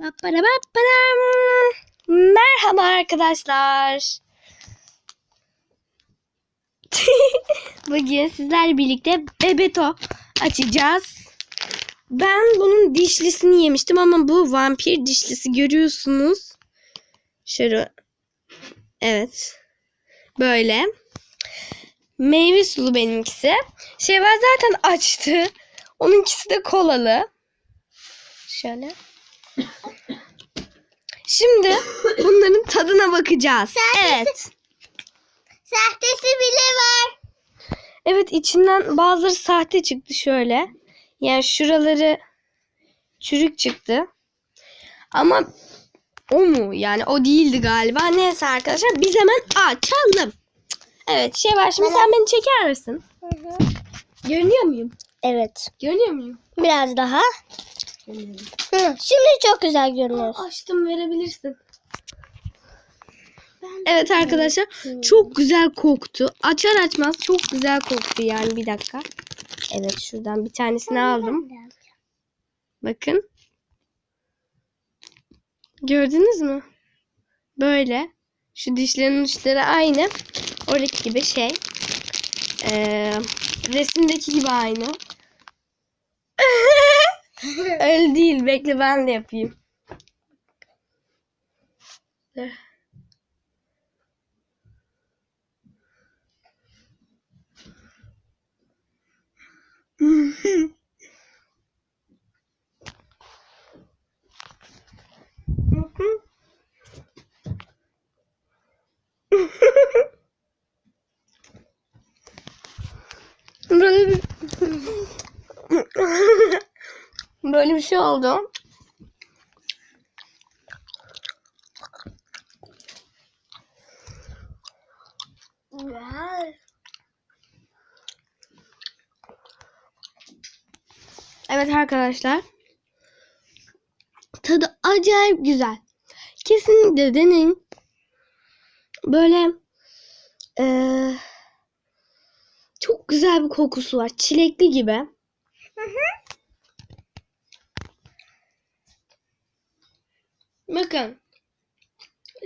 Baparabapparam. Merhaba arkadaşlar. Bugün sizlerle birlikte Bebeto açacağız. Ben bunun dişlisini yemiştim ama bu vampir dişlisi görüyorsunuz. Şöyle. Evet. Böyle. Meyve sulu benimkisi. Şevval zaten açtı. Onunkisi de kolalı. Şöyle. Şimdi bunların tadına bakacağız. Evet. Sahtesi bile var. Evet içinden bazıları sahte çıktı şöyle. Yani şuraları çürük çıktı. Ama o mu? Yani o değildi galiba. Neyse arkadaşlar biz hemen açalım. Evet şey var şimdi sen beni çeker misin? Görünüyor muyum? Evet. Görünüyor muyum? Biraz daha. Hı, şimdi çok güzel görünüyorsun. Açtım verebilirsin. Evet arkadaşlar çok güzel koktu. Açar açmaz çok güzel koktu yani bir dakika. Evet şuradan bir tanesini aldım. Bakın. Gördünüz mü? Böyle. Şu dişlerin uçları aynı. Oradaki gibi şey. Ee, resimdeki gibi aynı. Öyle değil. Bekle ben de yapayım. Böyle. Böyle bir şey oldu. Evet arkadaşlar. Tadı acayip güzel. Kesinlikle deneyin. Böyle eee, çok güzel bir kokusu var. Çilekli gibi. Bakın.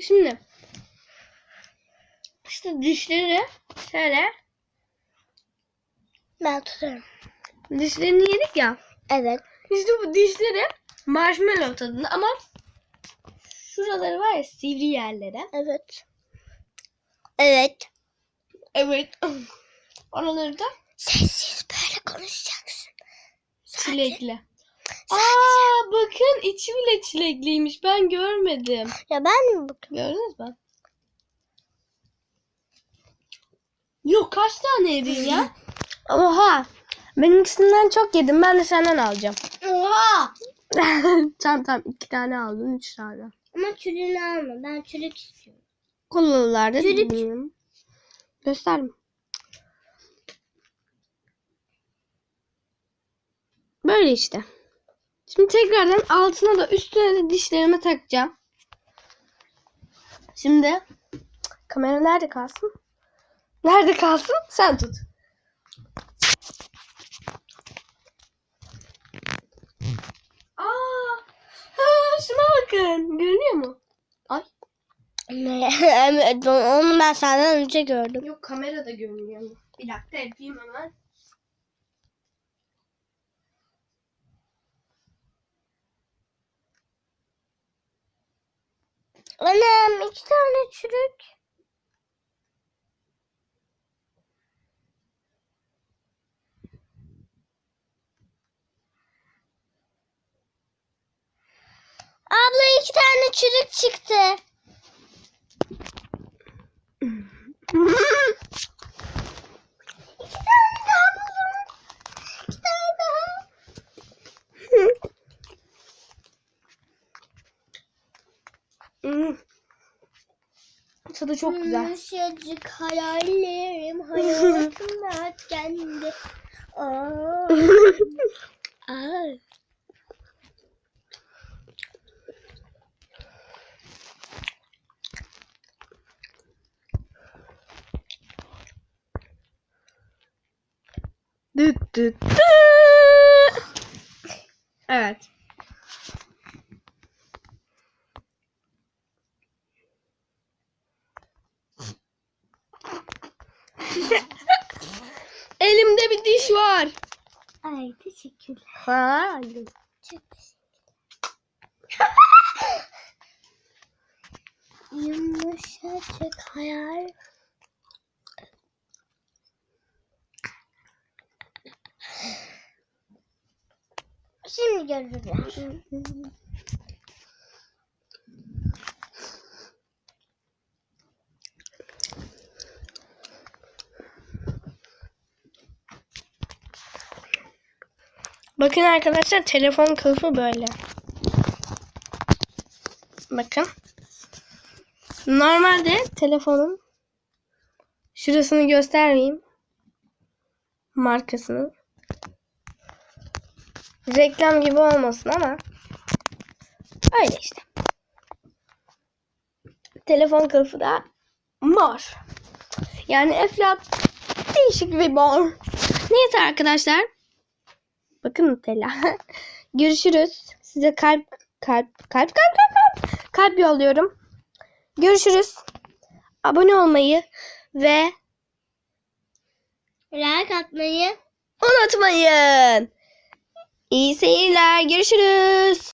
Şimdi işte dişleri şöyle Ben tutarım. dişlerini yedik ya. Evet. İşte bu dişleri marshmallow tadında ama şuraları var ya sivri yerlere. Evet. Evet. Evet. Oraları da Sessiz böyle konuşacaksın. çilekli. Aa bakın içi bile çilekliymiş. Ben görmedim. Ya ben mi bakayım? Gördünüz mü? Yok kaç tane yedin ya? Oha. Benimkisinden çok yedim. Ben de senden alacağım. Oha. tamam tamam. iki tane aldın. Üç tane. Ama çürüğünü alma. Ben çürük istiyorum. Kolalılarda Çürük. bilmiyorum. Göster mi? Böyle işte. Şimdi tekrardan altına da üstüne de dişlerimi takacağım. Şimdi kamera nerede kalsın? Nerede kalsın? Sen tut. Aa! Ha, şuna bakın. Görünüyor mu? Ay. Ne? Evet, onu ben senden önce gördüm. Yok kamerada görünüyor. Bir dakika yapayım hemen. Annem iki tane çürük. Abla iki tane çürük çıktı. İki tane daha buldum. İki tane daha. Hmm. Tadı çok güzel. Yumuşacık hayallerim hayatımda kendi. Aa. Aa. Düt düt düt. Evet. Elimde bir diş var. Ay teşekkürler. Ha. Çok Yumuşacık hayal. Şimdi görürüz. Bakın arkadaşlar telefon kılıfı böyle. Bakın. Normalde telefonun şurasını göstermeyeyim. Markasını. Reklam gibi olmasın ama öyle işte. Telefon kılıfı da mor. Yani eflat değişik bir mor. Neyse arkadaşlar. Bakın Nutella. Görüşürüz. Size kalp kalp kalp kalp kalp kalp kalp yolluyorum. Görüşürüz. Abone olmayı ve Like atmayı unutmayın. İyi seyirler. Görüşürüz.